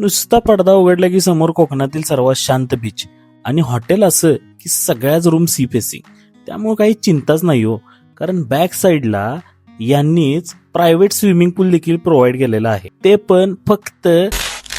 नुसता पडदा उघडला की समोर कोकणातील सर्वात शांत बीच आणि हॉटेल असं की सगळ्याच रूम सी फेसिंग त्यामुळे काही चिंताच नाही हो. कारण बॅक साईडला यांनीच प्रायव्हेट स्विमिंग पूल देखील प्रोव्हाइड केलेला आहे. ते पण फक्त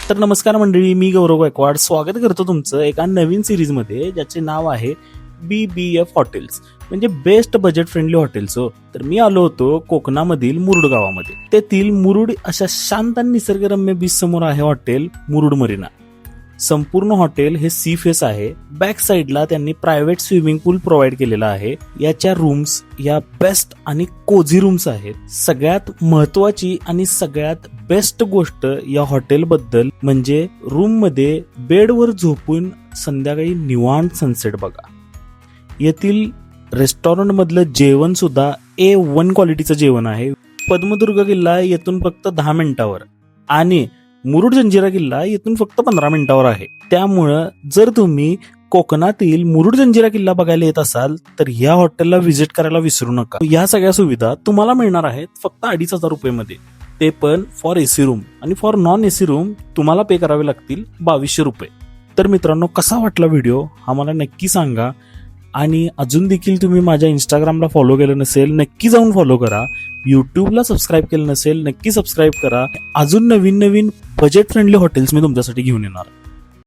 तर नमस्कार मंडळी मी गौरव गायकवाड. स्वागत करतो तुमचं एका नवीन सिरीजमध्ये ज्याचे नाव आहे बी बी एफ हॉटेल्स म्हणजे बेस्ट बजेट फ्रेंडली हॉटेल्स हो. तर मी आलो होतो कोकणामधील मुरुड गावामध्ये. तेथील मुरुड अशा शांत आणि निसर्गरम्य बीच समोर आहे हॉटेल मुरुड मरीना. संपूर्ण हॉटेल हे सी फेस आहे. बॅक साईडला त्यांनी प्रायव्हेट स्विमिंग पूल प्रोव्हाइड केलेला आहे. याच्या रूम्स या बेस्ट आणि कोझी रूम्स आहेत. सगळ्यात महत्वाची आणि सगळ्यात बेस्ट गोष्ट या हॉटेल बद्दल म्हणजे रूममध्ये बेडवर झोपून संध्याकाळी निवांत सनसेट बघा. येथील रेस्टॉरंटमधलं जेवणसुद्धा जेवण सुद्धा ए वन क्वालिटीचं जेवण आहे. पद्मदुर्ग किल्ला येथून फक्त दहा मिनिटावर आणि मुरुड जंजिरा किल्ला येथून फक्त पंधरा मिनिटावर आहे. त्यामुळं जर तुम्ही कोकणातील मुरुड जंजिरा किल्ला बघायला येत असाल तर या हॉटेलला व्हिजिट करायला विसरू नका. या सगळ्या सुविधा तुम्हाला मिळणार आहेत फक्त अडीच हजार रुपयेमध्ये. ते पण फॉर एसी रूम आणि फॉर नॉन एसी रूम तुम्हाला पे करावे लागतील बावीसशे रुपये. तर मित्रांनो कसा वाटला व्हिडिओ हा मला नक्की सांगा. आणि अजून देखील तुम्ही माझ्या इंस्टाग्रामला फॉलो केलं नसेल नक्की जाऊन फॉलो करा. युट्यूबला सबस्क्राईब केलं नसेल नक्की सबस्क्राईब करा. अजून नवीन नवीन बजेट फ्रेंडली हॉटेल्स मी तुमच्यासाठी घेऊन येणार.